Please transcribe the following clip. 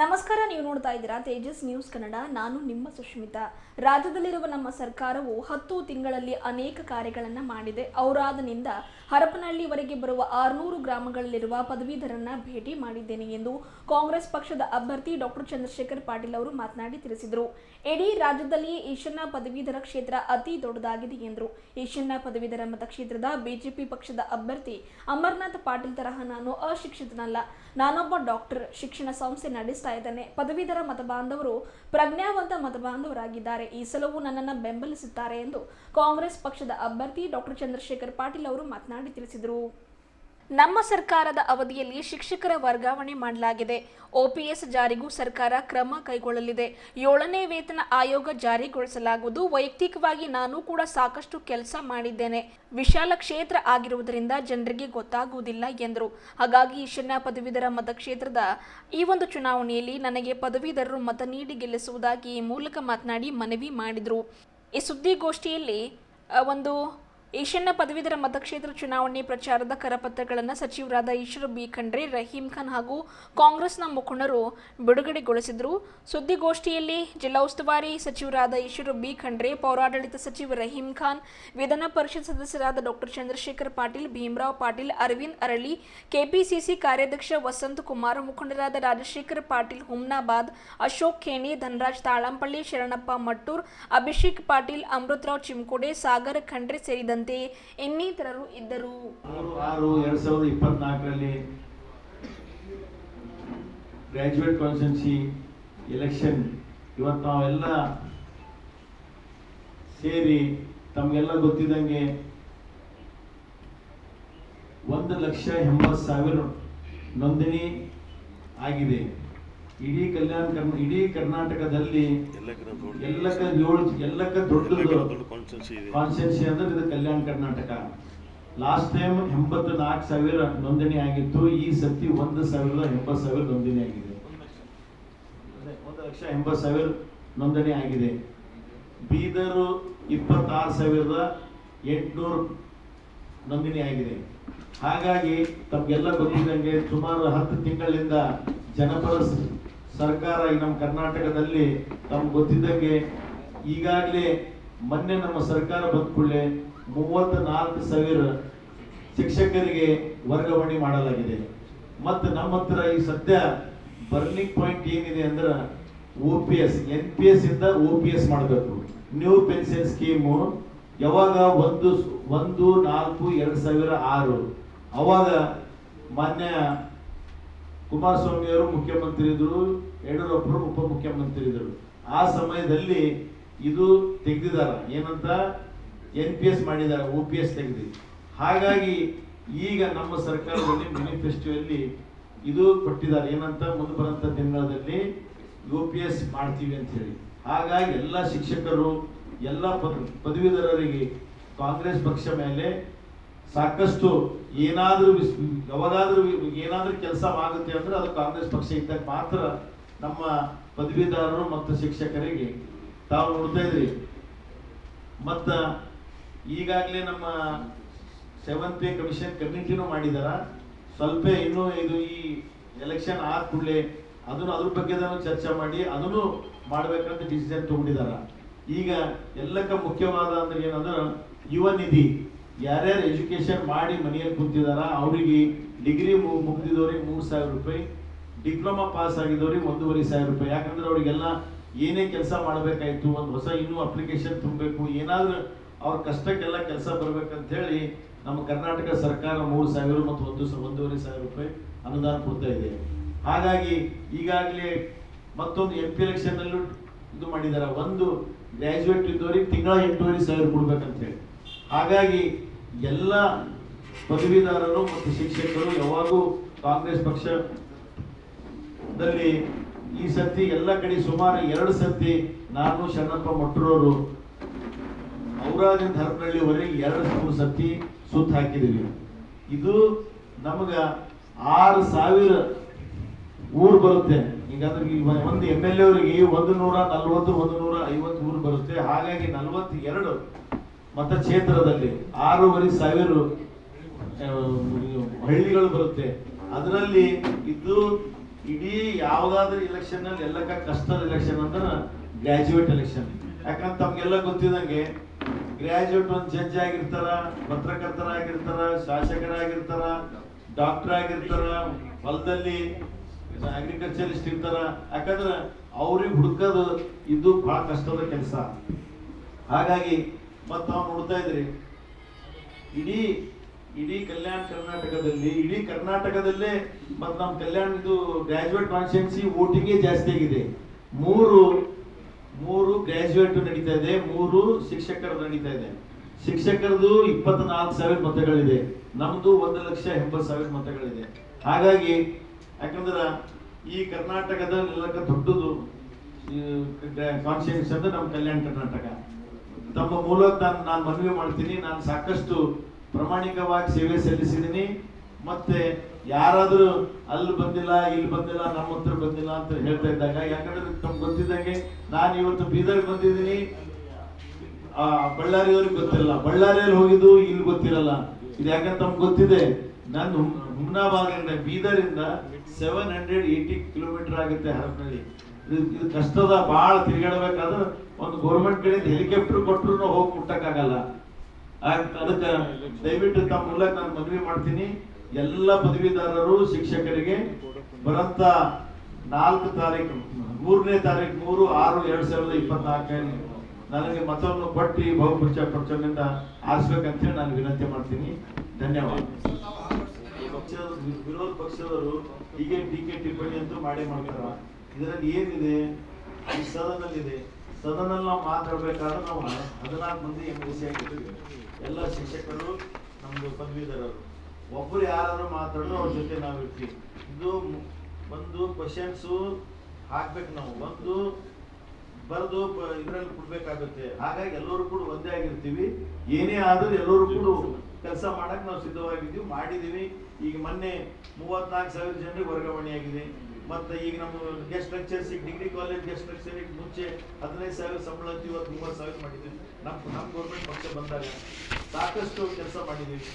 ನಮಸ್ಕಾರ, ನೀವು ನೋಡ್ತಾ ಇದ್ದೀರಾ ತೇಜಸ್ ನ್ಯೂಸ್ ಕನ್ನಡ. ನಾನು ನಿಮ್ಮ ಸುಷ್ಮಿತಾ ರಾಜ್ಯದಲ್ಲಿರುವ ನಮ್ಮ ಸರ್ಕಾರವು ಹತ್ತು ತಿಂಗಳಲ್ಲಿ ಅನೇಕ ಕಾರ್ಯಗಳನ್ನು ಮಾಡಿದೆ. ಔರಾದನಿಂದ ಹರಪನಹಳ್ಳಿವರೆಗೆ ಬರುವ ಆರುನೂರು ಗ್ರಾಮಗಳಲ್ಲಿರುವ ಪದವೀಧರನ್ನ ಭೇಟಿ ಮಾಡಿದ್ದೇನೆ ಎಂದು ಕಾಂಗ್ರೆಸ್ ಪಕ್ಷದ ಅಭ್ಯರ್ಥಿ ಡಾಕ್ಟರ್ ಚಂದ್ರಶೇಖರ್ ಪಾಟೀಲ್ ಅವರು ಮಾತನಾಡಿ ತಿಳಿಸಿದರು. ಇಡೀ ರಾಜ್ಯದಲ್ಲಿಯೇ ಈಶಾನ್ಯ ಪದವೀಧರ ಕ್ಷೇತ್ರ ಅತಿ ದೊಡ್ಡದಾಗಿದೆ ಎಂದರು. ಈಶಾನ್ಯ ಪದವೀಧರ ಮತಕ್ಷೇತ್ರದ ಬಿಜೆಪಿ ಪಕ್ಷದ ಅಭ್ಯರ್ಥಿ ಅಮರ್ನಾಥ್ ಪಾಟೀಲ್ ತರಹ ನಾನು ಅಶಿಕ್ಷಿತನಲ್ಲ. ನಾನೊಬ್ಬ ಡಾಕ್ಟರ್. ಶಿಕ್ಷಣ ಸಂಸ್ಥೆ ನಡೆಸ್ತಾ ಇದ್ದೇನೆ ಪದವೀಧರ ಮತಬಾಂಧವರು ಪ್ರಜ್ಞಾವಂತ ಮತಬಾಂಧವರಾಗಿದ್ದಾರೆ. ಈ ಸಲವೂ ನನ್ನನ್ನು ಬೆಂಬಲಿಸುತ್ತಾರೆ ಎಂದು ಕಾಂಗ್ರೆಸ್ ಪಕ್ಷದ ಅಭ್ಯರ್ಥಿ ಡಾಕ್ಟರ್ ಚಂದ್ರಶೇಖರ್ ಪಾಟೀಲ್ ಅವರು ಮಾತನಾಡಿ ತಿಳಿಸಿದರು. ನಮ್ಮ ಸರ್ಕಾರದ ಅವಧಿಯಲ್ಲಿ ಶಿಕ್ಷಕರ ವರ್ಗಾವಣೆ ಮಾಡಲಾಗಿದೆ. ಒಪಿಎಸ್ ಜಾರಿಗೂ ಸರ್ಕಾರ ಕ್ರಮ ಕೈಗೊಳ್ಳಲಿದೆ. ಏಳನೇ ವೇತನ ಆಯೋಗ ಜಾರಿಗೊಳಿಸಲಾಗುವುದು. ವೈಯಕ್ತಿಕವಾಗಿ ನಾನು ಕೂಡ ಸಾಕಷ್ಟು ಕೆಲಸ ಮಾಡಿದ್ದೇನೆ. ವಿಶಾಲ ಕ್ಷೇತ್ರ ಆಗಿರುವುದರಿಂದ ಜನರಿಗೆ ಗೊತ್ತಾಗುವುದಿಲ್ಲ ಎಂದರು. ಹಾಗಾಗಿ ಈಶಾನ್ಯ ಪದವೀಧರ ಮತಕ್ಷೇತ್ರದ ಈ ಒಂದು ಚುನಾವಣೆಯಲ್ಲಿ ನನಗೆ ಪದವೀಧರರು ಮತ ನೀಡಿ ಗೆಲ್ಲಿಸುವುದಾಗಿ ಈ ಮೂಲಕ ಮಾತನಾಡಿ ಮನವಿ ಮಾಡಿದರು. ಈ ಸುದ್ದಿಗೋಷ್ಠಿಯಲ್ಲಿ ಒಂದು ಈಶಾನ್ಯ ಪದವೀಧರ ಮತಕ್ಷೇತ್ರ ಚುನಾವಣೆ ಪ್ರಚಾರದ ಕರಪತ್ರಗಳನ್ನು ಸಚಿವರಾದ ಈಶ್ವರ ಬಿ ಖಂಡ್ರೆ, ರಹೀಂ ಖಾನ್ ಹಾಗೂ ಕಾಂಗ್ರೆಸ್ನ ಮುಖಂಡರು ಬಿಡುಗಡೆಗೊಳಿಸಿದರು. ಸುದ್ದಿಗೋಷ್ಠಿಯಲ್ಲಿ ಜಿಲ್ಲಾ ಉಸ್ತುವಾರಿ ಸಚಿವರಾದ ಈಶ್ವರ ಬಿ ಖಂಡ್ರೆ, ಪೌರಾಡಳಿತ ಸಚಿವ ರಹೀಂ ಖಾನ್, ವಿಧಾನ ಪರಿಷತ್ ಸದಸ್ಯರಾದ ಡಾಕ್ಟರ್ ಚಂದ್ರಶೇಖರ್ ಪಾಟೀಲ್, ಭೀಮರಾವ್ ಪಾಟೀಲ್, ಅರವಿಂದ್ ಅರಳಿ, ಕೆಪಿಸಿಸಿ ಕಾರ್ಯಾಧ್ಯಕ್ಷ ವಸಂತ್ ಕುಮಾರ್, ಮುಖಂಡರಾದ ರಾಜಶೇಖರ್ ಪಾಟೀಲ್, ಹುಮ್ನಾಬಾದ್ ಅಶೋಕ್ ಖೇಣಿ, ಧನರಾಜ್ ತಾಳಂಪಳ್ಳಿ, ಶರಣಪ್ಪ ಮಟ್ಟೂರ್, ಅಭಿಷೇಕ್ ಪಾಟೀಲ್, ಅಮೃತರಾವ್ ಚಿಮ್ಕೋಡೆ ಸಾಗರ್ ಖಂಡ್ರೆ ಸೇರಿದಂತೆ ಇನ್ನಿತರರು ಇದ್ದರು. ಆರು ಎರಡ್ ಸಾವಿರದ ಇಪ್ಪತ್ನಾಲ್ಕರಲ್ಲಿ ಗ್ರಾಜ್ಯುಯೇಟ್ ಕಾನ್ಸ್ಟೆನ್ಸಿ ಎಲೆಕ್ಷನ್ ಇವತ್ತು ನಾವೆಲ್ಲ ಸೇರಿ ತಮಗೆಲ್ಲ ಗೊತ್ತಿದ್ದಂಗೆ ಒಂದು ಲಕ್ಷ ಎಂಬತ್ತು ಸಾವಿರ ನೋಂದಣಿ ಆಗಿದೆ. ಇಡೀ ಕಲ್ಯಾಣ ಕರ್ನ ಇಡೀ ಕರ್ನಾಟಕದಲ್ಲಿ ಎಲ್ಲಕ್ಕ ಏಳು ಎಲ್ಲಕ್ಕ ದೊಡ್ಡ ಕಾನ್ಸ್ಟೆನ್ಸಿ ಅಂದ್ರೆ ಇದು ಕಲ್ಯಾಣ ಕರ್ನಾಟಕ. ಲಾಸ್ಟ್ ಟೈಮ್ ಎಂಬತ್ತು ನಾಲ್ಕು ಸಾವಿರ ನೋಂದಣಿ ಆಗಿತ್ತು, ಈ ಸತಿ ಒಂದು ಸಾವಿರದ ಎಂಬತ್ತು ಸಾವಿರ ನೋಂದಣಿ ಆಗಿದೆ. ಒಂದು ಲಕ್ಷ ಎಂಬತ್ತು ಸಾವಿರ ನೋಂದಣಿ ಆಗಿದೆ. ಬೀದರು ಇಪ್ಪತ್ತಾರು ಸಾವಿರದ ಎಂಟುನೂರು ನೋಂದಣಿ ಆಗಿದೆ. ಹಾಗಾಗಿ ತಮ್ಗೆಲ್ಲ ಗೊತ್ತಿದ್ದಂಗೆ ಸುಮಾರು ಹತ್ತು ತಿಂಗಳಿಂದ ಜನಪರ ಸರ್ಕಾರ ಈ ನಮ್ಮ ಕರ್ನಾಟಕದಲ್ಲಿ ತಮ್ಗೆ ಗೊತ್ತಿದ್ದಂಗೆ ಈಗಾಗಲೇ ಮೊನ್ನೆ ನಮ್ಮ ಸರ್ಕಾರ ಬಂದ ಕೂಡಲೇ ಮೂವತ್ತ ನಾಲ್ಕು ಸಾವಿರ ಶಿಕ್ಷಕರಿಗೆ ವರ್ಗಾವಣೆ ಮಾಡಲಾಗಿದೆ. ಮತ್ತು ನಮ್ಮ ಹತ್ರ ಈ ಸದ್ಯ ಬರ್ನಿಂಗ್ ಪಾಯಿಂಟ್ ಏನಿದೆ ಅಂದ್ರೆ O P S, N P S ಇಂದ ಒ ಪಿ ಎಸ್ ಮಾಡಬೇಕು. ನ್ಯೂ ಪೆನ್ಷನ್ ಸ್ಕೀಮು ಯಾವಾಗ ಒಂದು ಒಂದು, ನಾಲ್ಕು, ಎರಡು ಸಾವಿರ ಆರು. ಅವಾಗ ಮಾನ್ಯ ಕುಮಾರಸ್ವಾಮಿಯವರು ಮುಖ್ಯಮಂತ್ರಿ ಇದ್ರು ಯಡಿಯೂರಪ್ಪರು ಉಪಮುಖ್ಯಮಂತ್ರಿ ಇದ್ದರು ಆ ಸಮಯದಲ್ಲಿ ಇದು ತೆಗೆದಿದ್ದಾರೆ. ಏನಂತ? ಎನ್ ಪಿ ಎಸ್ ಮಾಡಿದ್ದಾರೆ ಒ ಪಿ ಎಸ್ ತೆಗೆದು. ಹಾಗಾಗಿ ಈಗ ನಮ್ಮ ಸರ್ಕಾರದಲ್ಲಿ ಮ್ಯಾನಿಫೆಸ್ಟೋಲ್ಲಿ ಇದು ಕೊಟ್ಟಿದ್ದಾರೆ. ಏನಂತ? ಮುಂದೆ ಬರೋಂಥ ದಿನಗಳಲ್ಲಿ ಯು ಪಿ ಎಸ್ ಮಾಡ್ತೀವಿ ಅಂತ ಹೇಳಿ. ಹಾಗಾಗಿ ಎಲ್ಲ ಶಿಕ್ಷಕರು, ಎಲ್ಲ ಪದ, ಪದವೀಧರರಿಗೆ ಕಾಂಗ್ರೆಸ್ ಪಕ್ಷ ಮೇಲೆ ಸಾಕಷ್ಟು ಏನಾದರೂ ಯಾವಾಗಾದರೂ ಏನಾದರೂ ಕೆಲಸ ಆಗುತ್ತೆ ಅಂದ್ರೆ ಅದು ಕಾಂಗ್ರೆಸ್ ಪಕ್ಷ ಇದ್ದಾಗ ಮಾತ್ರ ನಮ್ಮ ಪದವೀಧರರು ಮತ್ತು ಶಿಕ್ಷಕರಿಗೆ ತಾವು ನೋಡ್ತಾ ಇದ್ರಿ. ಮತ್ತ ಈಗಾಗಲೇ ನಮ್ಮ ಸೆವೆಂತ್ ಪೇ ಕಮಿಷನ್ ಕಮಿಟಿನೂ ಮಾಡಿದಾರ. ಸ್ವಲ್ಪ ಇನ್ನೂ ಇದು ಈ ಎಲೆಕ್ಷನ್ ಆದ ಕೂಡಲೇ ಅದನ್ನು ಅದ್ರ ಬಗ್ಗೆ ಚರ್ಚೆ ಮಾಡಿ ಅದನ್ನು ಮಾಡ್ಬೇಕಂತ ಡಿಸಿಷನ್ ತಗೊಂಡಿದಾರ. ಈಗ ಎಲ್ಲಕ್ಕ ಮುಖ್ಯವಾದ ಅಂದ್ರೆ ಏನಂದ್ರೆ ಯುವ ನಿಧಿ. ಯಾರ್ಯಾರು ಎಜುಕೇಶನ್ ಮಾಡಿ ಮನೆಯಲ್ಲಿ ಕುಂತಿದಾರ, ಅವರಿಗೆ ಡಿಗ್ರಿ ಮುಗಿದಿದವ್ರಿಗೆ ಮೂರು ಸಾವಿರ ರೂಪಾಯಿ ಡಿಪ್ಲೊಮಾ ಪಾಸ್ ಆಗಿದ್ದವ್ರಿಗೆ ಒಂದೂವರೆ ಸಾವಿರ ರೂಪಾಯಿ. ಯಾಕಂದ್ರೆ ಅವರಿಗೆಲ್ಲ ಏನೇ ಕೆಲಸ ಮಾಡಬೇಕಾಯ್ತು, ಒಂದು ಹೊಸ ಇನ್ನೂ ಅಪ್ಲಿಕೇಶನ್ ತುಂಬಬೇಕು, ಏನಾದರೂ ಅವ್ರ ಕಷ್ಟಕ್ಕೆಲ್ಲ ಕೆಲಸ ಬರ್ಬೇಕಂತ ಹೇಳಿ ನಮ್ಮ ಕರ್ನಾಟಕ ಸರ್ಕಾರ ಮೂರು ಸಾವಿರ ಮತ್ತು ಒಂದು ಒಂದೂವರೆ ಸಾವಿರ ರೂಪಾಯಿ ಅನುದಾನ ಕೊಡ್ತಾ ಇದೆ. ಹಾಗಾಗಿ ಈಗಾಗಲೇ ಮತ್ತೊಂದು ಎಂ ಪಿ ಎಲೆಕ್ಷನ್ ಅಲ್ಲೂ ಇದು ಮಾಡಿದ್ದಾರೆ ಒಂದು ಗ್ರಾಜುಯೇಟ್ ಇದ್ದವ್ರಿಗೆ ತಿಂಗಳ ಎಂಟೂವರೆ ಸಾವಿರ ಕೊಡ್ಬೇಕಂತ ಹೇಳಿ ಹಾಗಾಗಿ ಎಲ್ಲ ಪದವೀಧರರು ಮತ್ತು ಶಿಕ್ಷಕರು ಯಾವಾಗೂ ಕಾಂಗ್ರೆಸ್ ಪಕ್ಷದಲ್ಲಿ ಈ ಸತಿ ಎಲ್ಲ ಕಡೆ ಸುಮಾರು ಎರಡು ಸತಿ ನಾನು ಶರಣಪ್ಪ ಮೊಟ್ಟರವರು ಔರಾದಿಂದ ಧರ್ಮನಹಳ್ಳಿವರೆಗೆ ಎರಡು ಮೂರು ಸತಿ ಸುತ್ತ ಹಾಕಿದೀವಿ ಇದು ನಮಗೆ ಆರು ಸಾವಿರ ಊರು ಬರುತ್ತೆ. ಈಗಾದ್ರೆ ಒಂದು ಎಂ ಎಲ್ ಅವರಿಗೆ ಒಂದು ನೂರ ನಲ್ವತ್ತು, ಒಂದು ನೂರ ಐವತ್ತು ಊರು ಬರುತ್ತೆ. ಹಾಗಾಗಿ ನಲವತ್ತು ಎರಡು ಮತಕ್ಷೇತ್ರದಲ್ಲಿ ಆರೂವರೆ ಸಾವಿರ ಹಳ್ಳಿಗಳು ಬರುತ್ತೆ. ಅದರಲ್ಲಿ ಇದು ಇಡೀ ಯಾವ್ದಾದ್ರು ಎಲೆಕ್ಷನ್ ಅಲ್ಲಿ ಎಲ್ಲಕ್ಕ ಕಷ್ಟದ ಎಲೆಕ್ಷನ್ ಅಂದ್ರೆ ಗ್ರಾಜುಯೇಟ್ ಎಲೆಕ್ಷನ್ ಯಾಕಂದ್ರೆ ತಮ್ಗೆಲ್ಲ ಗೊತ್ತಿದಂಗೆ ಗ್ರಾಜುಯೇಟ್ ಒಂದು ಜಡ್ಜ್ ಆಗಿರ್ತಾರ ಪತ್ರಕರ್ತರಾಗಿರ್ತಾರ ಶಾಸಕರಾಗಿರ್ತಾರ ಡಾಕ್ಟರ್ ಆಗಿರ್ತಾರ, ಹೊಲದಲ್ಲಿ ಅಗ್ರಿಕಲ್ಚರಿಸ್ಟ್ ಇರ್ತಾರ. ಯಾಕಂದ್ರೆ ಅವ್ರಿಗೆ ಹುಡುಕೋದು ಇದು ಬಹಳ ಕಷ್ಟದ ಕೆಲಸ. ಹಾಗಾಗಿ ಮತ್ತು ನಾವು ನೋಡ್ತಾ ಇದ್ರಿ, ಇಡೀ ಇಡೀ ಕಲ್ಯಾಣ ಕರ್ನಾಟಕದಲ್ಲಿ, ಇಡೀ ಕರ್ನಾಟಕದಲ್ಲೇ ಮತ್ತು ನಮ್ಮ ಕಲ್ಯಾಣ ಇದು ಗ್ರಾಜುಯೇಟ್ ಕಾನ್ಸ್ಟಿಟ್ಯೂನ್ಸಿ ವೋಟಿಂಗೇ ಜಾಸ್ತಿ ಆಗಿದೆ. ಮೂರು ಮೂರು ಗ್ರಾಜುಯೇಟ್ ನಡೀತಾ ಇದೆ, ಮೂರು ಶಿಕ್ಷಕರು ನಡೀತಾ ಇದೆ. ಶಿಕ್ಷಕರದು ಇಪ್ಪತ್ನಾಲ್ಕು ಸಾವಿರ ಮತಗಳಿದೆ. ನಮ್ದು ಒಂದು ಲಕ್ಷ ಎಂಬತ್ತು ಸಾವಿರ ಮತಗಳಿದೆ. ಹಾಗಾಗಿ, ಯಾಕಂದ್ರೆ ಈ ಕರ್ನಾಟಕದ ಎಲ್ಲಕ್ಕ ದೊಡ್ಡದು ಕಾನ್ಸ್ಟಿಟ್ಯೂನ್ಸಿ ಅಂದ್ರೆ ನಮ್ಮ ಕಲ್ಯಾಣ ಕರ್ನಾಟಕ. ತಮ್ಮ ಮೂಲಕ ನಾನು ನಾನು ಮನವಿ ಮಾಡ್ತೀನಿ, ನಾನು ಸಾಕಷ್ಟು ಪ್ರಾಮಾಣಿಕವಾಗಿ ಸೇವೆ ಸಲ್ಲಿಸಿದ್ದೀನಿ ಮತ್ತೆ ಯಾರಾದರೂ ಅಲ್ಲಿ ಬಂದಿಲ್ಲ, ಇಲ್ಲಿ ಬಂದಿಲ್ಲ, ನಮ್ಮ ಹತ್ರ ಬಂದಿಲ್ಲ ಅಂತ ಹೇಳ್ತಾ ಇದ್ದಾಗ, ಯಾಕಂದ್ರೆ ತಮ್ಗೆ ಗೊತ್ತಿದ್ದಂಗೆ ನಾನು ಇವತ್ತು ಬೀದರ್ ಬಂದಿದ್ದೀನಿ. ಆ, ಬಳ್ಳಾರಿಯವ್ರಿಗೆ ಗೊತ್ತಿಲ್ಲ ಬಳ್ಳಾರಿಯಲ್ಲಿ ಹೋಗಿದ್ದು ಇಲ್ಲಿ ಗೊತ್ತಿರಲ್ಲ. ಇದು ಯಾಕಂತ ತಮ್ಗೆ ಗೊತ್ತಿದೆ? ನಾನು ಹುಮ್- ಹುಮ್ನಾಬಾದಿಂದ ಬೀದರಿಂದ ಸೆವೆನ್ ಹಂಡ್ರೆಡ್ ಏಯ್ಟಿ ಕಿಲೋಮೀಟರ್ ಆಗುತ್ತೆ ಹರಪನಹಳ್ಳಿ. ಇದು ಇದು ಕಷ್ಟದ ಭಾಳ ತಿರುಗಾಡಬೇಕಾದ್ರೆ ಒಂದು ಗೌರ್ಮೆಂಟ್ ಕಡೆಯಿಂದ ಹೆಲಿಕಾಪ್ಟರ್ ಕೊಟ್ಟರು ಹೋಗಿ ಮುಟ್ಟಕ್ಕಾಗಲ್ಲ. ಅದಕ್ಕೆ ದಯವಿಟ್ಟು ತಮ್ಮ ಮೂಲಕ ನಾನು ಮನವಿ ಮಾಡ್ತೀನಿ. ಎಲ್ಲ ಪದವೀಧರರು, ಶಿಕ್ಷಕರಿಗೆ ಬರಂತ ನಾಲ್ಕು ತಾರೀಕು, ಮೂರನೇ ತಾರೀಕು ಮೂರು ಆರು ಎರಡ್ ಸಾವಿರದ ಇಪ್ಪತ್ನಾಲ್ಕನೇ. ನನಗೆ ಮತವನ್ನು ಕೊಟ್ಟು ಬಹುಪಕ್ಷ ಪಕ್ಷದಿಂದ ಆರಿಸ್ಬೇಕಂತ ಹೇಳಿ ನಾನು ವಿನಂತಿ ಮಾಡ್ತೀನಿ. ಧನ್ಯವಾದ. ಪಕ್ಷದ ವಿರೋಧ ಪಕ್ಷದವರು ಹೀಗೆ ಟೀಕೆ ಟಿಪ್ಪಣಿ ಅಂತೂ ಮಾಡಿ ಮಾಡ್ತಾರ ಇದರಲ್ಲಿ ಏನಿದೆ? ಈ ಸದನಲ್ಲಿದೆ ಸದನಲ್ಲಿ ನಾವು ಮಾತಾಡ್ಬೇಕಾದ್ರೆ ನಾವು ಹದಿನಾಲ್ಕು ಮಂದಿ ಎಂ ಎಲ್ ಸಿ ಆಗಿರ್ತೀವಿ ಎಲ್ಲ ಶಿಕ್ಷಕರು ನಮ್ಮದು ಪದವೀಧರರು. ಒಬ್ಬರು ಯಾರು ಮಾತಾಡೋದು ಅವ್ರ ಜೊತೆ ನಾವು ಇರ್ತೀವಿ. ಇದು ಒಂದು ಕ್ವಶನ್ಸು ಹಾಕ್ಬೇಕು ನಾವು. ಒಂದು ಬರೆದು ಇದರಲ್ಲಿ ಕೊಡ್ಬೇಕಾಗುತ್ತೆ. ಹಾಗಾಗಿ ಎಲ್ಲರೂ ಕೂಡ ಒಂದೇ ಆಗಿರ್ತೀವಿ. ಏನೇ ಆದರೂ ಎಲ್ಲರೂ ಕೂಡ ಕೆಲಸ ಮಾಡಕ್ಕೆ ನಾವು ಸಿದ್ಧವಾಗಿದ್ದೀವಿ. ಮಾಡಿದೀವಿ ಈಗ ಮೊನ್ನೆ ಮೂವತ್ನಾಲ್ಕು ಸಾವಿರ ಜನರಿಗೆ ವರ್ಗಾವಣೆ ಆಗಿದೆ. ಮತ್ತೆ ಈಗ ನಮ್ಮ ಗೆಸ್ಟ್ ಲೆಕ್ಚರ್ಸಿಗೆ ಡಿಗ್ರಿ ಕಾಲೇಜ್ ಗೆಸ್ಟ್ ಲೆಕ್ಚರಿಗೆ ಮುಂಚೆ ಹದಿನೈದು ಸಾವಿರ ಸಂಬಳ ಅಂತ ಇವತ್ತು ಮೂವತ್ತು ಸಾವಿರ ಮಾಡಿದ್ವಿ ನಮ್ಮ ನಮ್ಮ ಗೌರ್ಮೆಂಟ್ ಪಕ್ಷ ಬಂದಾಗ ಸಾಕಷ್ಟು ಕೆಲಸ ಮಾಡಿದ್ದೀವಿ.